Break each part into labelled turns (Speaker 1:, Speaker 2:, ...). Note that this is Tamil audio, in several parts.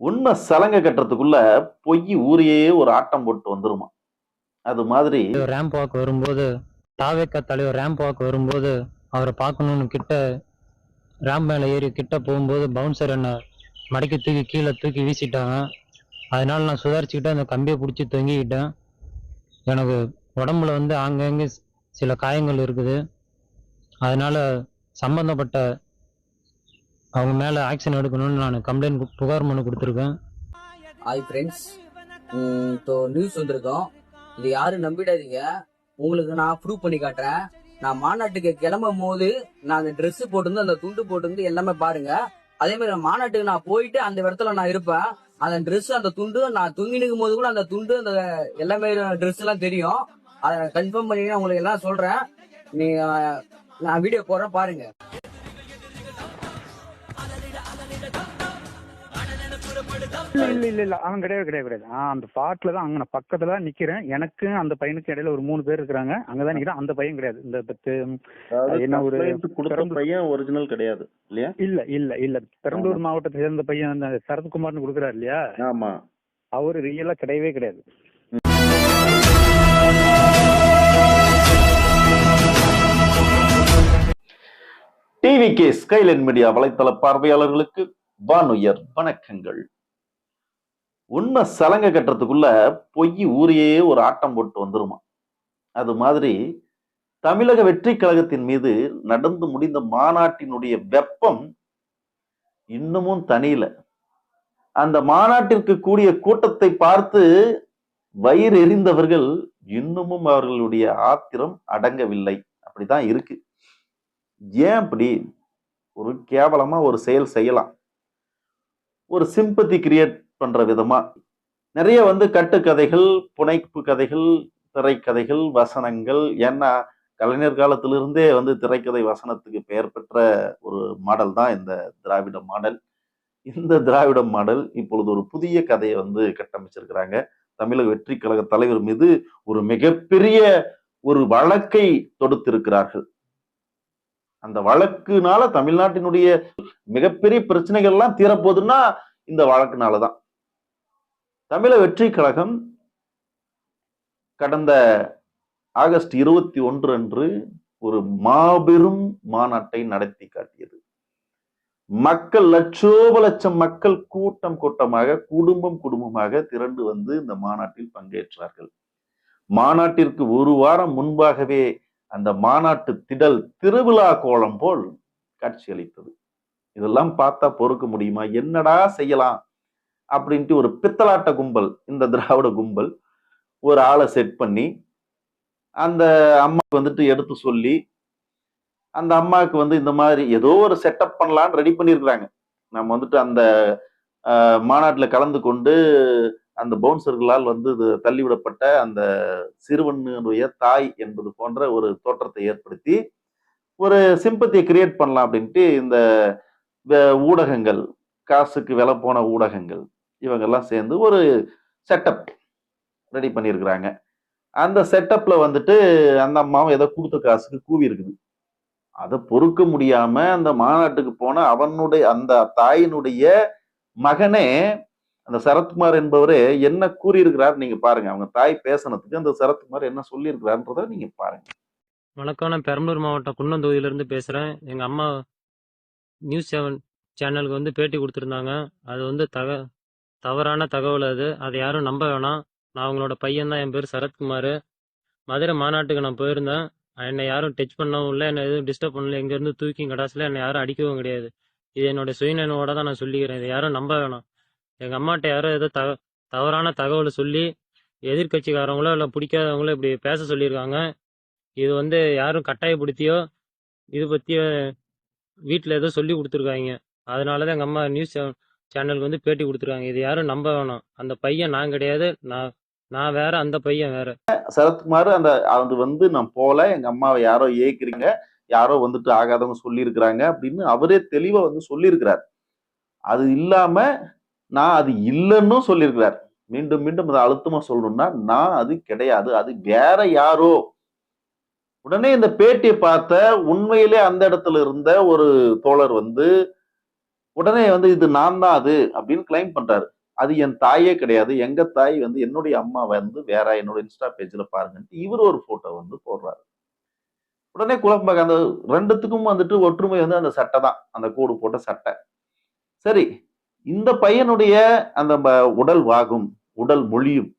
Speaker 1: உண்மை சலங்கை கட்டுறதுக்குள்ள பொய் ஊரையே ஒரு ஆட்டம் போட்டு வந்துருமா? அது மாதிரி
Speaker 2: ரேம்ப் வாக் வரும்போது தாவேக்கா தலைவர் ரேம்ப் வாக் வரும்போது அவரை பார்க்கணும்னு கிட்ட ரேம்ப் மேலே ஏறி கிட்ட போகும்போது பவுன்சர் என்ன மடக்கி தூக்கி கீழே தூக்கி வீசிட்டாங்க. அதனால நான் சுதாரிச்சுக்கிட்டு அந்த கம்பியை பிடிச்சி தொங்கிக்கிட்டேன். எனக்கு உடம்புல வந்து ஆங்கங்கே சில காயங்கள் இருக்குது. அதனால சம்பந்தப்பட்ட அவங்க மேலே ஆக்ஷன் எடுக்கணும்னு நான் கம்ப்ளைண்ட் புகார் மனு கொடுத்துருக்கேன்.
Speaker 3: ஹாய் ஃப்ரெண்ட்ஸ் இப்போ நியூஸ் வந்திருக்கோம். இது யாரும் நம்பிடாதீங்க. உங்களுக்கு நான் ப்ரூவ் பண்ணி காட்டுறேன். நான் மாநாட்டுக்கு கிளம்பும் போது நான் அந்த ட்ரெஸ் போட்டிருந்து அந்த துண்டு போட்டிருந்து எல்லாமே பாருங்க. அதே மாதிரி நான் மாநாட்டுக்கு நான் போயிட்டு அந்த இடத்துல நான் இருப்பேன். அந்த ட்ரெஸ் அந்த துண்டு நான் தூங்கி நிற்கும் போது கூட அந்த துண்டு அந்த எல்லாமே ட்ரெஸ் எல்லாம் தெரியும். அதை கன்ஃபார்ம் பண்ணி நான் உங்களுக்கு எல்லாம் சொல்றேன். நீங்க நான் வீடியோ போடுறேன் பாருங்க.
Speaker 4: இல்ல இல்ல இல்ல இல்ல. அவன் கிடையவே கிடையாது கிடையாது. ஆ, அந்த ஸ்பாட்ல தான் அங்க நான் பக்கத்துல தான் நிக்கிறேன். எனக்கு அந்த பையனுக்கு இடையில ஒரு மூணு பேர் இருக்கிறாங்க. அங்கதான் நிக்கிறேன். அந்த பையன் கிடையாது. இந்த பத்து என்ன ஒரு
Speaker 1: பையன் ஒரிஜினல் கிடையாது இல்லையா?
Speaker 4: இல்ல இல்ல இல்ல. பெரம்பலூர் மாவட்டத்தை சேர்ந்த பையன் அந்த சரத்குமார்னு கொடுக்குறாரு இல்லையா?
Speaker 1: ஆமா.
Speaker 4: அவரு ரியலா கிடையவே கிடையாது.
Speaker 1: டிவி கே ஸ்கைலைன் மீடியா வலைத்தள பார்வையாளர்களுக்கு வானுயர் வணக்கங்கள். உண்மை சலங்கை கட்டுறதுக்குள்ள பொய் ஊரையே ஒரு ஆட்டம் போட்டு வந்துருமா? அது மாதிரி தமிழக வெற்றி கழகத்தின் மீது நடந்து முடிந்த மாநாட்டினுடைய வெப்பம் இன்னமும் தனியில. அந்த மாநாட்டிற்கு கூடிய கூட்டத்தை பார்த்து வயிறு எறிந்தவர்கள் இன்னமும் அவர்களுடைய ஆத்திரம் அடங்கவில்லை. அப்படிதான் இருக்கு. ஏன் அப்படி ஒரு கேவலமா ஒரு செயல் செய்யலாம். ஒரு சிம்பத்தி கிரியேட் பண்ணுற விதமாக நிறைய வந்து கட்டுக்கதைகள் புனைப்பு கதைகள் திரைக்கதைகள் வசனங்கள். ஏன்னா கலைஞர் காலத்திலிருந்தே வந்து திரைக்கதை வசனத்துக்கு பெயர் பெற்ற ஒரு மாடல் தான் இந்த திராவிட மாடல். இந்த திராவிட மாடல் இப்பொழுது ஒரு புதிய கதையை வந்து கட்டமைச்சிருக்கிறாங்க. தமிழக வெற்றி கழக தலைவர் மீது ஒரு மிகப்பெரிய ஒரு வழக்கை தொடுத்திருக்கிறார்கள். அந்த வழக்குனால தமிழ்நாட்டினுடைய மிகப்பெரிய பிரச்சனைகள்லாம் தீரப்போதுன்னா தீரப்போகுதுன்னா இந்த வழக்குனாலதான். தமிழக வெற்றி கழகம் கடந்த ஆகஸ்ட் இருபத்தி ஒன்று அன்று ஒரு மாபெரும் மாநாட்டை நடத்தி காட்டியது. மக்கள் லட்சோப லட்சம் மக்கள் கூட்டம் கூட்டமாக குடும்பம் குடும்பமாக திரண்டு வந்து இந்த மாநாட்டில் பங்கேற்றார்கள். மாநாட்டிற்கு ஒரு வாரம் முன்பாகவே அந்த மாநாட்டு திடல் திருவிழா கோலம் போல் காட்சியளித்தது. இதெல்லாம் பார்த்தா பொறுக்க முடியுமா? என்னடா செய்யலாம்? அப்படின்ட்டு ஒரு பித்தலாட்ட கும்பல் இந்த திராவிட கும்பல் ஒரு ஆளை செட் பண்ணி அந்த அம்மாவுக்கு வந்துட்டு எடுத்து சொல்லி அந்த அம்மாவுக்கு வந்து இந்த மாதிரி ஏதோ ஒரு செட்டப் பண்ணலான்னு ரெடி பண்ணியிருக்கிறாங்க நம்ம வந்துட்டு அந்த மாநாட்டில் கலந்து கொண்டு அந்த பவுன்சர்களால் வந்து இது தள்ளிவிடப்பட்ட அந்த சிறுவனுடைய தாய் என்பது போன்ற ஒரு தோற்றத்தை ஏற்படுத்தி ஒரு சிம்பத்தியை கிரியேட் பண்ணலாம் அப்படின்ட்டு இந்த ஊடகங்கள் காசுக்கு விலை போன ஊடகங்கள் இவங்கெல்லாம் சேர்ந்து ஒரு செட்டப் ரெடி பண்ணியிருக்கிறாங்க. அந்த செட்டப்பில் வந்துட்டு அந்த அம்மாவும் ஏதோ கொடுத்த காசுக்கு கூவி இருக்குது. அதை பொறுக்க முடியாம அந்த மாநாட்டுக்கு போன அவனுடைய அந்த தாயினுடைய மகனே அந்த சரத்குமார் என்பவரே என்ன கூறியிருக்கிறார் நீங்க பாருங்க. அவங்க தாய் பேசினதுக்கு அந்த சரத்குமார் என்ன சொல்லியிருக்கிறார்ன்றத நீங்க பாருங்க.
Speaker 2: வணக்கம். நான் பெரம்பலூர் மாவட்டம் குன்னம் தொகுதியிலேருந்து பேசுகிறேன் எங்கள் அம்மா நியூஸ் செவன் சேனலுக்கு வந்து பேட்டி கொடுத்துருந்தாங்க. அது வந்து தக தவறான தகவல் அது. அதை யாரும் நம்ப வேணாம். நான் அவங்களோட பையன் தான். என் பேர் சரத்குமார். மதுரை மாநாட்டுக்கு நான் போயிருந்தேன். என்னை யாரும் டச் பண்ணவும் இல்லை. என்னை எதுவும் டிஸ்டர்ப் பண்ணல. எங்கேருந்து தூக்கி கடாசில் என்னை யாரும் அடிக்கவும் கிடையாது. இது என்னோட சுயநினைவோட தான் நான் சொல்லிக்கிறேன். இதை யாரும் நம்ப வேணாம். எங்கள் அம்மாட்ட யாரும் ஏதோ தக தவறான தகவலை சொல்லி எதிர்க்கட்சிக்காரங்களோ இல்லை பிடிக்காதவங்களோ இப்படி பேச சொல்லியிருக்காங்க. இது வந்து யாரும் கட்டாயப்படுத்தியோ இது பற்றியோ வீட்டில் ஏதோ சொல்லி கொடுத்துருக்காங்க. அதனால தான் எங்கள் அம்மா நியூஸ் சேனலுக்கு வந்து பேட்டி கொடுத்துருக்காங்க. இது யாரும் நம்ப வேணாம். அந்த பையன் நான் கிடையாது. நான் நான் வேற அந்த பையன் வேற.
Speaker 1: சரத்குமார் அந்த அது வந்து நான் போல. எங்க அம்மாவை யாரோ ஏய்க்கிறீங்க. யாரோ வந்துட்டு ஆகாதவங்க சொல்லியிருக்கிறாங்க அப்படின்னு அவரே தெளிவா வந்து சொல்லியிருக்கிறார். அது இல்லாம நான் அது இல்லைன்னு சொல்லியிருக்கிறார். மீண்டும் மீண்டும் அதை அழுத்தமா சொல்லணும்னா நான் அது கிடையாது. அது வேற யாரோ. உடனே இந்த பேட்டியை பார்த்த உண்மையிலே அந்த இடத்துல இருந்த ஒரு தோழர் வந்து உடனே வந்து இது நான் தான் அது அப்படின்னு கிளைம் பண்றாரு. அது என் தாயே கிடையாது. எங்க தாய் வந்து என்னுடைய அம்மா வந்து வேற என்னோட இன்ஸ்டா பேஜ்ல பாருங்கன்ட்டு இவர் ஒரு போட்டோ வந்து போடுறாரு. உடனே குழம்பாக அந்த ரெண்டுத்துக்கும் வந்துட்டு ஒற்றுமை வந்து அந்த சட்டை தான். அந்த கோடு போட்ட சட்டை. சரி இந்த பையனுடைய அந்த ம- உடல் வாகும் உடல் மொழியும்.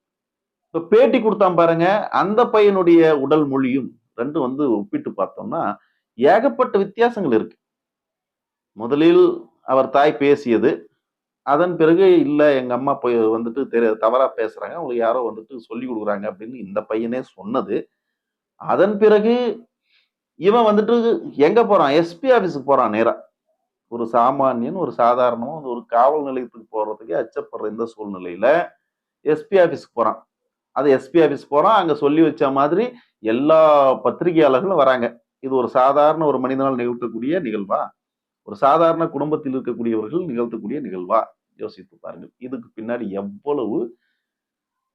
Speaker 1: இப்ப பேட்டி கொடுத்தான் பாருங்க. அந்த பையனுடைய உடல் மொழியும் ரெண்டும் வந்து ஒப்பிட்டு பார்த்தோம்னா ஏகப்பட்ட வித்தியாசங்கள் இருக்கு. முதலில் அவர் தாய் பேசியது. அதன் பிறகு இல்லை எங்கள் அம்மா போய் வந்துட்டு தெரிய தவறாக பேசுகிறாங்க அவங்களுக்கு யாரோ வந்துட்டு சொல்லி கொடுக்குறாங்க அப்படின்னு இந்த பையனே சொன்னது. அதன் பிறகு இவன் வந்துட்டு எங்கே போகிறான் எஸ்பி ஆஃபீஸுக்கு போகிறான் நேராக ஒரு சாமானியன் ஒரு சாதாரணமா ஒரு காவல் நிலையத்துக்கு போகிறதுக்கே அச்சப்படுற இந்த சூழ்நிலையில் எஸ்பி ஆஃபீஸுக்கு போகிறான் அது எஸ்பி ஆஃபீஸ் போகிறான் அங்கே சொல்லி வச்ச மாதிரி எல்லா பத்திரிகையாளர்களும் வராங்க. இது ஒரு சாதாரண ஒரு மனிதனால் நிகழ்த்தக்கூடிய நிகழ்வா? ஒரு சாதாரண குடும்பத்தில் இருக்கக்கூடியவர்கள் நிகழ்த்தக்கூடிய நிகழ்வா? யோசித்து பாருங்கள். இதுக்கு பின்னாடி எவ்வளவு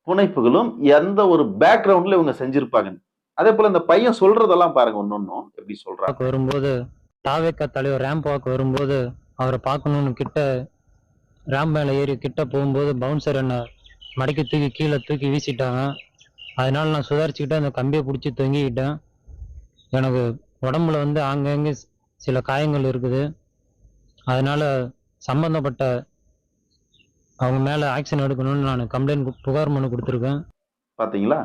Speaker 1: புனைப்புகளும் எந்த ஒரு பேக்ரவுண்ட்ல இவங்க செஞ்சிருப்பாங்க அதே போல இந்த பையன் சொல்றதெல்லாம் பாருங்க ஒன்னொன்னும் எப்படி
Speaker 2: சொல்றாங்க வரும்போது தாவேக்கா தலைவர் ரேம்ப் வாக்கு வரும்போது அவரை பார்க்கணும்னு கிட்ட ரேம்ப் மேலே ஏறி கிட்ட போகும்போது பவுன்சர் என்ன மடக்கி தூக்கி கீழே தூக்கி வீசிட்டாங்க. அதனால நான் சுதாரிச்சுக்கிட்டு அந்த கம்பியை பிடிச்சி தொங்கிக்கிட்டேன். எனக்கு உடம்புல வந்து ஆங்கங்கே சில காயங்கள் இருக்குது. அதனால் சம்மந்தப்பட்ட அவங்க மேலே ஆக்ஷன் எடுக்கணும்னு நான் கம்ப்ளைண்ட் புகார் மனு கொடுத்துருக்கேன்.
Speaker 1: பார்த்தீங்களா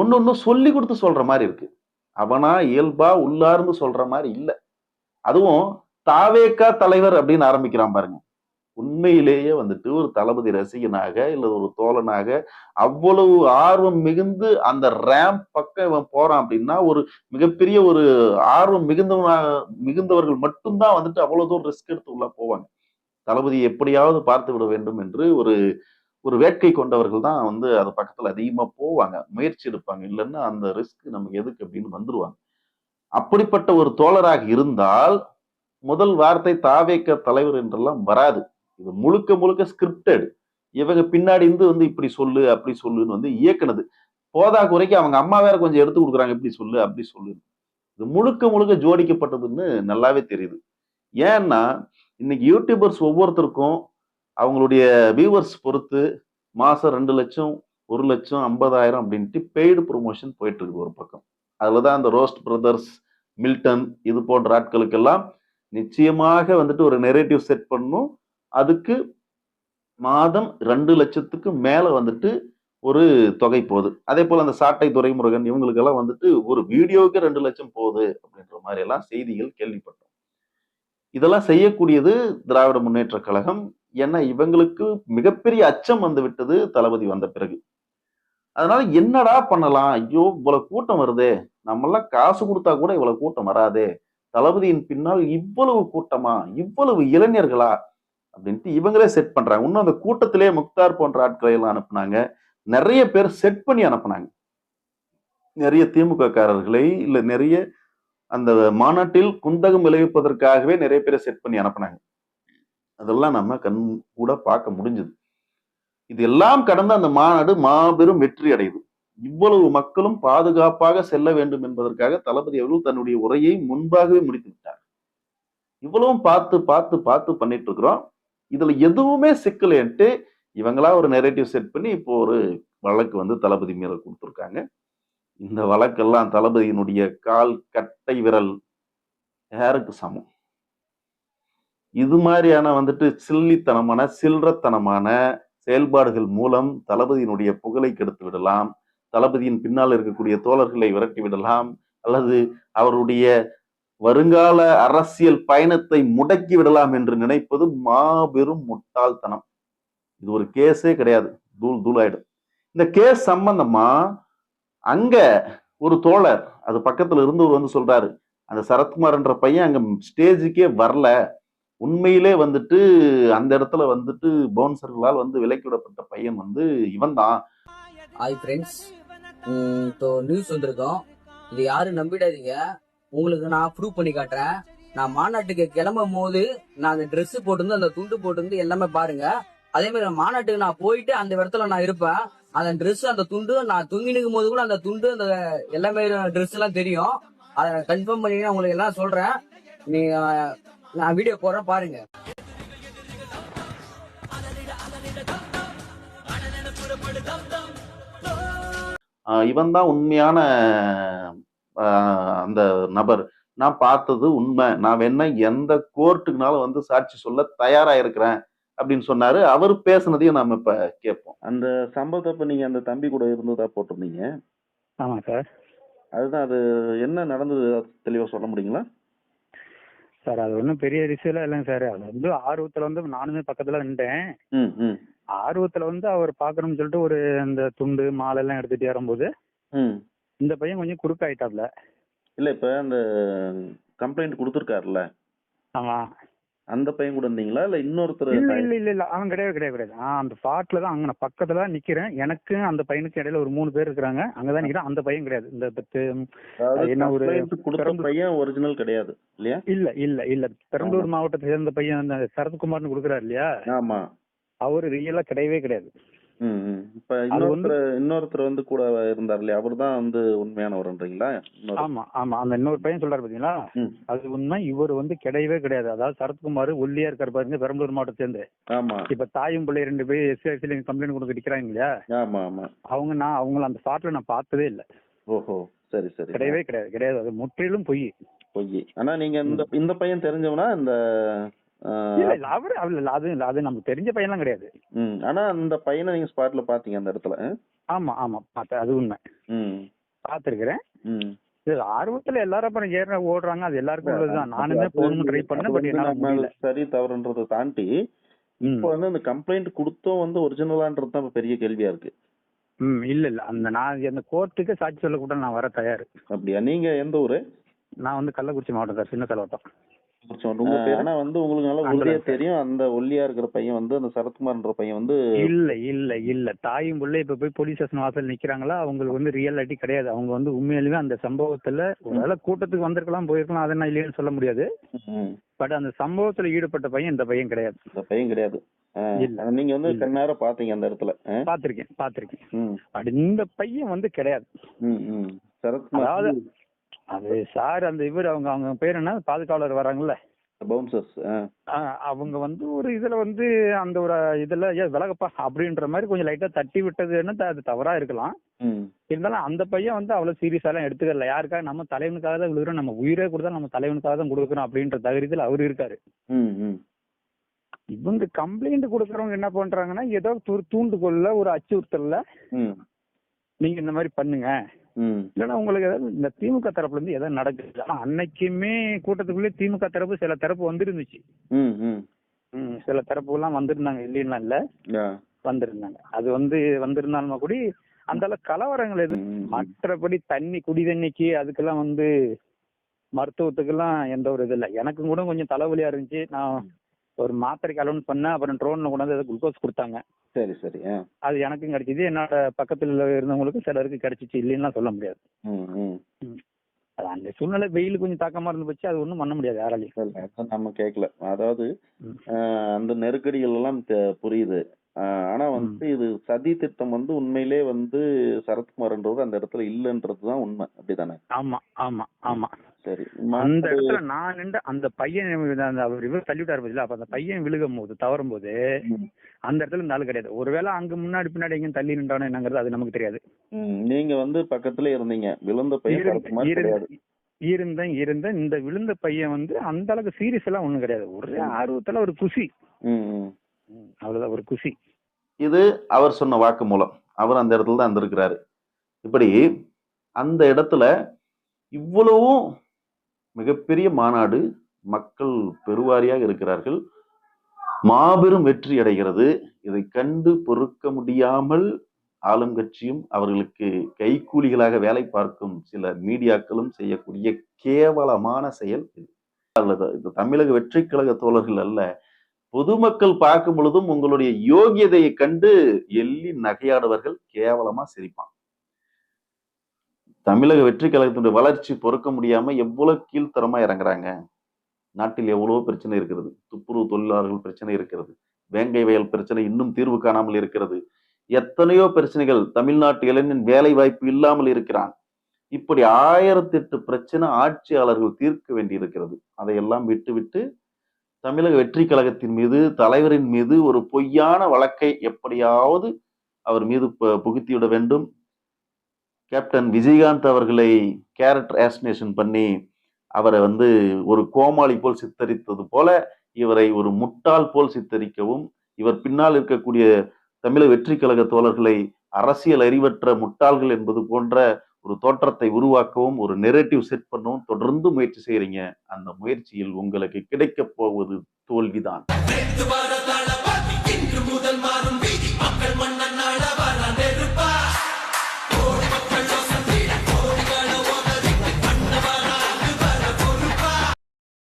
Speaker 1: ஒன்று ஒன்று சொல்லி கொடுத்து சொல்கிற மாதிரி இருக்கு. அவனா இயல்பா உள்ளார்ந்து சொல்கிற மாதிரி இல்லை. அதுவும் தாவேக்கா தலைவர் அப்படின்னு ஆரம்பிக்கிறான் பாருங்க. உண்மையிலேயே வந்துட்டு ஒரு தளபதி ரசிகனாக இல்லை ஒரு தோழனாக அவ்வளவு ஆர்வம் மிகுந்து அந்த ரேம்ப் பக்கம் இவன் போறான் அப்படின்னா ஒரு மிகப்பெரிய ஒரு ஆர்வம் மிகுந்தவனாக மிகுந்தவர்கள் மட்டும்தான் வந்துட்டு அவ்வளவு தூரம் ரிஸ்க் எடுத்து உள்ள போவாங்க. தளபதி எப்படியாவது பார்த்து விட வேண்டும் என்று ஒரு ஒரு வேட்கை கொண்டவர்கள் தான் வந்து அது பக்கத்துல அதிகமா போவாங்க. முயற்சி எடுப்பாங்க. இல்லைன்னா அந்த ரிஸ்க் நமக்கு எதுக்கு அப்படின்னு வந்துருவாங்க. அப்படிப்பட்ட ஒரு தோழராக இருந்தால் முதல் வார்த்தை தாவேக்க தலைவர் என்றெல்லாம் வராது. இது முழுக்க முழுக்க ஸ்கிரிப்டட் இவங்க பின்னாடி இருந்து வந்து இப்படி சொல்லு அப்படி சொல்லுன்னு வந்து இயக்குனது. போதா குறைக்கு அவங்க அம்மா வேற கொஞ்சம் எடுத்து கொடுக்குறாங்க இப்படி சொல்லு அப்படி சொல்லு. இது முழுக்க முழுக்க ஜோடிக்கப்பட்டதுன்னு நல்லாவே தெரியுது. ஏன்னா இன்னைக்கு யூடியூபர்ஸ் ஒவ்வொருத்தருக்கும் அவங்களுடைய வியூவர்ஸ் பொறுத்து மாசம் ரெண்டு லட்சம் ஒரு லட்சம் ஐம்பதாயிரம் அப்படின்ட்டு பெய்டு ப்ரொமோஷன் போயிட்டு இருக்குது ஒரு பக்கம். அதுல தான் அந்த ரோஸ்ட் பிரதர்ஸ் மில்டன் இது போன்ற ஆட்களுக்கெல்லாம் நிச்சயமாக வந்துட்டு ஒரு நெரேட்டிவ் செட் பண்ணும். அதுக்கு மாதம் ரெண்டு லட்சத்துக்கு மேல வந்துட்டு ஒரு தொகை போகுது. அதே போல அந்த சாட்டை துறைமுருகன் இவங்களுக்கெல்லாம் வந்துட்டு ஒரு வீடியோவுக்கு ரெண்டு லட்சம் போகுது அப்படின்ற மாதிரி எல்லாம் செய்திகள் கேள்விப்பட்டோம். இதெல்லாம் செய்யக்கூடியது திராவிட முன்னேற்ற கழகம். ஏன்னா இவங்களுக்கு மிகப்பெரிய அச்சம் வந்து விட்டது தளபதி வந்த பிறகு. அதனால என்னடா பண்ணலாம்? ஐயோ இவ்வளவு கூட்டம் வருதே. நம்மெல்லாம் காசு கொடுத்தா கூட இவ்வளவு கூட்டம் வராதே. தளபதியின் பின்னால் இவ்வளவு கூட்டமா? இவ்வளவு இளைஞர்களா? அப்படின்ட்டு இவங்களே செட் பண்றாங்க. இன்னும் அந்த கூட்டத்திலே முக்தார் போன்ற ஆட்களை எல்லாம் அனுப்புனாங்க. நிறைய பேர் செட் பண்ணி அனுப்புனாங்க. நிறைய திமுக காரர்களை இல்ல நிறைய அந்த மாநாட்டில் குந்தகம் விளைவிப்பதற்காகவே நிறைய பேரை செட் பண்ணி அனுப்புனாங்க. அதெல்லாம் நம்ம கண் கூட பார்க்க முடிஞ்சது. இது எல்லாம் கடந்து அந்த மாநாடு மாபெரும் வெற்றி அடையுது இவ்வளவு மக்களும் பாதுகாப்பாக செல்ல வேண்டும் என்பதற்காக தளபதி அவர்கள் தன்னுடைய உரையை முன்பாகவே முடித்து விட்டார். இவ்வளவும் பார்த்து பார்த்து பார்த்து பண்ணிட்டு இருக்கிறோம். இதுல எதுவுமே சிக்கலைன்ட்டு இவங்களா ஒரு நெரேட்டிவ் செட் பண்ணி இப்போ ஒரு வழக்கு வந்து தளபதி மேல கொடுத்துருக்காங்க. இந்த வழக்கெல்லாம் தளபதியினுடைய கால் கட்டை விரல் யாருக்கு சமம். இது மாதிரியான வந்துட்டு சில்லித்தனமான சில்லறத்தனமான செயல்பாடுகள் மூலம் தளபதியினுடைய புகழை கெடுத்து விடலாம். தளபதியின் பின்னால் இருக்கக்கூடிய தோழர்களை விரட்டி விடலாம். அல்லது அவருடைய வருங்கால அரசியல் பயணத்தை முடக்கி விடலாம் என்று நினைப்பது மாபெரும் முட்டாள்தனம். இது ஒரு கேஸே கிடையாது. தூள் தூளாயிடும் இந்த கேஸ் சம்பந்தமா அங்க ஒரு தோழர் அது பக்கத்துல இருந்தவர் வந்து சொல்றாரு அந்த சரத்குமார்ன்ற பையன் அங்க ஸ்டேஜுக்கே வரல. உண்மையிலே வந்துட்டு அந்த இடத்துல வந்துட்டு பவுன்சர்களால் வந்து விலக்கி விடப்பட்ட பையன் வந்து இவன் தான்.
Speaker 3: ஹாய் ஃப்ரெண்ட்ஸ் இப்போ நியூஸ் வந்திருக்கோம். இது யாரும் நம்பிடாதீங்க. உங்களுக்கு நான் ப்ரூவ் பண்ணி காட்டுறேன். நான் மாநாட்டுக்கு கிளம்பும் போது நான் அந்த ட்ரெஸ் போட்டிருந்து அந்த துண்டு போட்டிருந்து எல்லாமே பாருங்க. அதே மாதிரி நான் மாநாட்டுக்கு நான் போயிட்டு அந்த இடத்துல நான் இருப்பேன். அந்த ட்ரெஸ் அந்த துண்டு நான் தூங்கி நிற்கும் போது கூட அந்த துண்டு அந்த எல்லாமே ட்ரெஸ் எல்லாம் தெரியும். அதை கன்ஃபார்ம் பண்ணி உங்களுக்கு எல்லாம் சொல்றேன். நீங்க நான் வீடியோ போடுறேன் பாருங்க.
Speaker 1: இவன் தான் உண்மையான அந்த நபர். நான் பார்த்தது உண்மை. நான் வேணா எந்த கோர்ட்டுக்குனாலும் வந்து சாட்சி சொல்ல தயாரா இருக்கிறேன் அப்படின்னு சொன்னாரு. அவர் பேசுனதையும் நாம இப்ப கேட்போம். அந்த சம்பவத்தை இப்ப நீங்க அந்த தம்பி கூட இருந்ததா போட்டிருந்தீங்க?
Speaker 4: ஆமாம் சார்.
Speaker 1: அதுதான் அது என்ன நடந்தது? தெளிவா சொல்ல முடியுங்களா?
Speaker 4: சார் அது ஒன்றும் பெரிய விஷயம் இல்லைங்க சார். அது வந்து ஆர்வத்தில் வந்து நானுமே பக்கத்தில் நின்றேன்
Speaker 1: ம் ம்.
Speaker 4: ஆர்வத்தில் வந்து அவர் பார்க்கணும்னு சொல்லிட்டு ஒரு இந்த துண்டு மாலை எல்லாம் எடுத்துட்டு வரும்போது
Speaker 1: ம்.
Speaker 4: இந்த பையன் கொஞ்சம் குறுக்காயிட்டாப்ல.
Speaker 1: இல்ல இப்ப அந்த கம்ப்ளைண்ட் கொடுத்துருக்காருல்ல.
Speaker 4: ஆமாம்
Speaker 1: அந்த பையன் கூட இருந்தீங்களா? இல்ல இன்னொருத்தர்
Speaker 4: இல்ல இல்ல இல்ல இல்ல அவன் கிடையாது கிடையாது கிடையாது. ஆ அந்த ஸ்பாட்ல தான் அங்க நான் பக்கத்துல தான் நிக்கிறேன். எனக்கு அந்த பையனுக்கு இடையில ஒரு மூணு பேர் இருக்கிறாங்க. அங்கதான் நிக்கிறேன். அந்த பையன் கிடையாது. இந்த பத்து என்ன ஒரு
Speaker 1: பையன் ஒரிஜினல் கிடையாது இல்லையா?
Speaker 4: இல்ல இல்ல இல்ல. பெரம்பலூர் மாவட்டத்தை சேர்ந்த பையன் சரத்குமார்னு கொடுக்குறாரு இல்லையா?
Speaker 1: ஆமா.
Speaker 4: அவரு ரியலா கிடையவே கிடையாது.
Speaker 1: ம் ம். இப்ப
Speaker 4: அது வந்து-
Speaker 1: இன்னொருத்தர் இன்னொருத்தர் வந்து கூட இருந்தார் இல்லையா? அவர் தான் வந்து உண்மையானவர்ன்றீங்களா இன்னொரு-
Speaker 4: ஆமா ஆமா. அந்த இன்னொரு பையன் சொல்றாரு பாத்தீங்களா?
Speaker 1: ம்.
Speaker 4: அது உண்மை. இவர் வந்து கிடையவே கிடையாது. அதாவது சரத்குமார் ஒல்லியா இருக்காரு பாருங்க பெரம்பலூர் மாவட்டத்தை சேர்ந்து
Speaker 1: ஆமா.
Speaker 4: இப்ப தாயும் பிள்ளை ரெண்டு பேர் எஸ்சிஐசில கம்ப்ளைண்ட் கொடுக்க நிக்கிறாங்க இல்லையா?
Speaker 1: ஆமா ஆமா.
Speaker 4: அவங்க நான் அவங்கள அந்த ஸ்பாட்ல நான் பார்த்ததே இல்ல.
Speaker 1: ஓஹோ. சரி சரி.
Speaker 4: கிடையவே கிடையாது. கிடையாது. அது முற்றிலும் பொய்.
Speaker 1: பொய். ஆனா நீங்க இந்த இந்த பையன் தெரிஞ்சவனா? இந்த
Speaker 4: இல்ல அவரு இல்ல அது இல்ல அது நமக்கு தெரிஞ்ச பையன்லாம் கிடையாது.
Speaker 1: ஆனா அந்த பையனை நீங்க ஸ்பாட்ல பாத்தீங்க அந்த இடத்துல?
Speaker 4: ஆமா ஆமா பார்த்தேன் அது உண்மை.
Speaker 1: ம்.
Speaker 4: இது ஆர்வத்துல எல்லாரும் அப்புறம் ஏற ஓடுறாங்க அது எல்லாருக்கும் உள்ளதுதான் நானுமே போகணும்னு ட்ரை பண்ணேன் பட் என்னால
Speaker 1: சரி தவறுன்றதை தாண்டி. இப்போ வந்து அந்த கம்ப்ளைண்ட் கொடுத்தோம் வந்து ஒரிஜினலான்றது தான் பெரிய கேள்வியா இருக்கு.
Speaker 4: ம் இல்ல இல்ல அந்த நான் அந்த கோர்ட்டுக்கு சாட்சி சொல்ல கூட நான் வர தயார்.
Speaker 1: அப்படியா? நீங்க எந்த ஊரு?
Speaker 4: நான் வந்து கள்ளக்குறிச்சி மாவட்டம் சார் சின்ன தலைவட்டம்?
Speaker 1: ஆனா வந்து உங்களுக்கு நல்லா உறுதியா. தெரியும். அந்த ஒல்லியா இருக்கிற பையன் வந்து அந்த சரத்குமார்ன்ற பையன் வந்து
Speaker 4: இல்ல இல்ல இல்ல. தாயும் பிள்ளை இப்ப போய் போலீஸ் ஸ்டேஷன் வாசல் நிக்கிறாங்களா? அவங்களுக்கு வந்து ரியாலிட்டி கிடையாது. அவங்க வந்து உண்மையிலுமே அந்த சம்பவத்துல ஒருவேளை கூட்டத்துக்கு வந்திருக்கலாம் போயிருக்கலாம் அதை நான் இல்லைன்னு சொல்ல முடியாது. பட் அந்த சம்பவத்துல ஈடுபட்ட பையன் இந்த பையன் கிடையாது.
Speaker 1: இந்த பையன் கிடையாது.
Speaker 4: இல்ல.
Speaker 1: நீங்க வந்து. கண்ணார பாத்தீங்க அந்த இடத்துல?
Speaker 4: பாத்திருக்கேன் பாத்திருக்கேன்.
Speaker 1: ம்,
Speaker 4: பட் இந்த பையன் வந்து கிடையாது.
Speaker 1: சரத்குமார்
Speaker 4: அது சார் அந்த இவர் அவங்க அவங்க பேர் என்ன? பாதுகாவலர் வராங்கல்ல?
Speaker 1: பவுன்சர்ஸ்
Speaker 4: அவங்க வந்து ஒரு இதுல வந்து அந்த ஒரு இதுல ஏன் விலகப்பா அப்படின்ற மாதிரி கொஞ்சம் லைட்டா தட்டி விட்டதுன்னு அது தவறா இருக்கலாம். இருந்தாலும் அந்த பையன் வந்து அவ்வளவு சீரியஸாலாம் எடுத்துக்கல. யாருக்காக? நம்ம தலைவனுக்காக தான் விழுகிறோம். நம்ம உயிரே கொடுத்தா நம்ம தலைவனுக்காக தான் கொடுக்குறோம் அப்படின்ற தகுதியில் அவர் இருக்காரு. இவங்க கம்ப்ளைண்ட் கொடுக்கறவங்க என்ன பண்றாங்கன்னா ஏதோ ஒரு தூண்டுகோல்ல ஒரு அச்சுறுத்தல்ல நீங்க இந்த மாதிரி பண்ணுங்க. இல்லைன்னா உங்களுக்கு ஏதாவது இந்த திமுக தரப்புல இருந்து ஏதாவது நடக்குது. ஆனா அன்னைக்குமே கூட்டத்துக்குள்ளே திமுக தரப்பு சில தரப்பு வந்துருந்துச்சு. சில தரப்பு எல்லாம் வந்திருந்தாங்க. இல்லைன்னா இல்ல. வந்திருந்தாங்க. அது வந்து வந்திருந்தாலுமா கூட அந்த அளவு கலவரங்கள் எதுவும் மற்றபடி தண்ணி குடி தண்ணிக்கு அதுக்கெல்லாம் வந்து மருத்துவத்துக்கெல்லாம் எந்த ஒரு இது இல்லை. எனக்கும் கூட கொஞ்சம் தலைவலியா இருந்துச்சு. நான் ஒரு மாத்திரைக்கு அலோன் பண்ணேன் அப்புறம் ட்ரோன்ல கொண்டாந்து குளுக்கோஸ் கொடுத்தாங்க.
Speaker 1: சரி சரி.
Speaker 4: அது எனக்கும் கிடைச்சிது. என்னோட பக்கத்துல இருந்தவங்களுக்கும் சிலருக்கு கிடைச்சிச்சு. இல்லைன்னா சொல்ல முடியாது. அது அந்த சூழ்நிலை வெயில் கொஞ்சம் தாக்கமா இருந்து போச்சு. அது ஒன்றும் பண்ண முடியாது யாராலையும்.
Speaker 1: நம்ம கேட்கல அதாவது அந்த நெருக்கடிகள் எல்லாம் புரியுது. ஆஹ், ஆனா வந்து இது சதி திட்டம் வந்து உண்மையிலே வந்து சரத்குமார்ன்றது அந்த இடத்துல இல்லைன்றதுதான் உண்மை. அப்படிதானே?
Speaker 4: ஆமா ஆமா ஆமா.
Speaker 1: சரி.
Speaker 4: அந்த இடத்துல நான் நின்று அந்த பையன் அந்த அவர் இவர் தள்ளிவிட்டாரு பதில அப்ப அந்த பையன் விழுகும் போது தவறும் போது
Speaker 1: ம்.
Speaker 4: அந்த இடத்துல இந்த ஆளு கிடையாது. ஒருவேளை அங்க முன்னாடி பின்னாடி எங்கேயும் தள்ளி நின்றானோ என்னங்கிறது அது நமக்கு தெரியாது.
Speaker 1: ம், நீங்க வந்து பக்கத்துல இருந்தீங்க. விழுந்த பையன்
Speaker 4: இருந்த-
Speaker 1: சரத்குமார் கிடையாது.
Speaker 4: இருந்த- இருந்தேன் இருந்தேன். இந்த விழுந்த பையன் வந்து அந்த அளவுக்கு சீரியஸ் எல்லாம் ஒண்ணும் கிடையாது. ஒரே ஆர்வத்துல ஒரு குஷி
Speaker 1: ம், ம்.
Speaker 4: ம், அவ்வளவுதான். ஒரு குஷி
Speaker 1: இது அவர் சொன்ன வாக்கு மூலம். அவர் அந்த இடத்துல தான் இருந்திருக்கிறாரு. இப்படி அந்த இடத்துல இவ்வளவும் மிகப்பெரிய மாநாடு மக்கள் பெருவாரியாக இருக்கிறார்கள். மாபெரும் வெற்றி அடைகிறது. இதை கண்டு பொறுக்க முடியாமல் ஆளும் கட்சியும் அவர்களுக்கு கைக்கூலிகளாக வேலை பார்க்கும் சில மீடியாக்களும் செய்யக்கூடிய கேவலமான செயல் அல்லது இது தமிழக வெற்றி கழக தோழர்கள் அல்ல பொதுமக்கள் பார்க்கும் பொழுதும் உங்களுடைய யோகியதையை கண்டு எள்ளி நகையாடுவர்கள் கேவலமா சிரிப்பான் தமிழக வெற்றி கழகத்தினுடைய வளர்ச்சி பொறுக்க முடியாம எவ்வளவு கீழ்த்தரமா இறங்குறாங்க. நாட்டில் எவ்வளவோ பிரச்சனை இருக்கிறது. துப்புரவு தொழிலாளர்கள் பிரச்சனை இருக்கிறது. வேங்கை வயல் பிரச்சனை இன்னும் தீர்வு காணாமல் இருக்கிறது. எத்தனையோ பிரச்சனைகள் தமிழ்நாட்டு இளைஞன் வேலை வாய்ப்பு இல்லாமல் இருக்கிறான். இப்படி ஆயிரத்தெட்டு பிரச்சனை ஆட்சியாளர்கள் தீர்க்க வேண்டியிருக்கிறது. அதையெல்லாம் விட்டுவிட்டு தமிழக வெற்றி கழகத்தின் மீது தலைவரின் மீது ஒரு பொய்யான வழக்கை எப்படியாவது அவர் மீது புகுத்திவிட வேண்டும். கேப்டன் விஜயகாந்த் அவர்களை கேரக்டர் ஆஸ்டினேஷன் பண்ணி அவரை வந்து ஒரு கோமாளி போல் சித்தரித்தது போல இவரை ஒரு முட்டாள் போல் சித்தரிக்கவும் இவர் பின்னால் இருக்கக்கூடிய தமிழக வெற்றி கழக தோழர்களை அரசியல் அறிவற்ற முட்டாள்கள் என்பது போன்ற ஒரு தோற்றத்தை உருவாக்கவும் ஒரு நெரேட்டிவ் செட் பண்ணவும் தொடர்ந்து முயற்சி செய்கிறீங்க அந்த முயற்சியில் உங்களுக்கு கிடைக்கப் போவது தோல்விதான்.